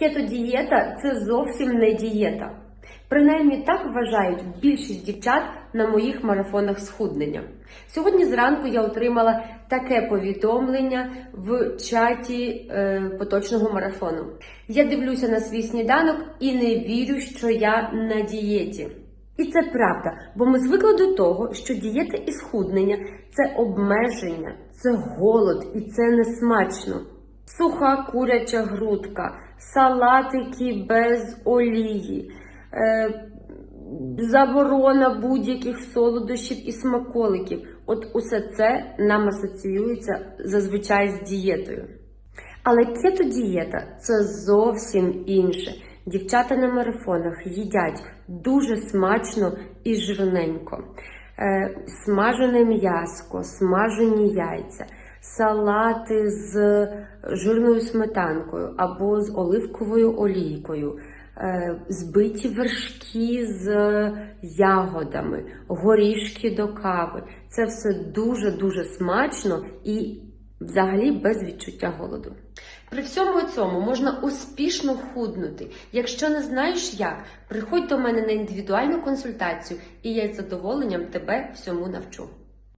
Кето-дієта це зовсім не дієта. Принаймні так вважають більшість дівчат на моїх марафонах схуднення. Сьогодні зранку я отримала таке повідомлення в чаті е, поточного марафону. Я дивлюся на свій сніданок і не вірю, що я на дієті. І це правда, бо ми звикли до того, що дієта і схуднення це обмеження, це голод і це не смачно. Суха куряча грудка, салатики без олії, е, заборона будь-яких солодощів і смаколиків. От усе це нам асоціюється зазвичай з дієтою. Але кето-дієта це зовсім інше. Дівчата на марафонах їдять дуже смачно і жирненько. Е, смажене м'яско, смажені яйця, салати з жирною сметанкою або з оливковою олійкою, е, збиті вершки з ягодами, горішки до кави. Це все дуже-дуже смачно і взагалі без відчуття голоду. При всьому цьому можна успішно худнути. Якщо не знаєш як, приходь до мене на індивідуальну консультацію, і я з задоволенням тебе всьому навчу.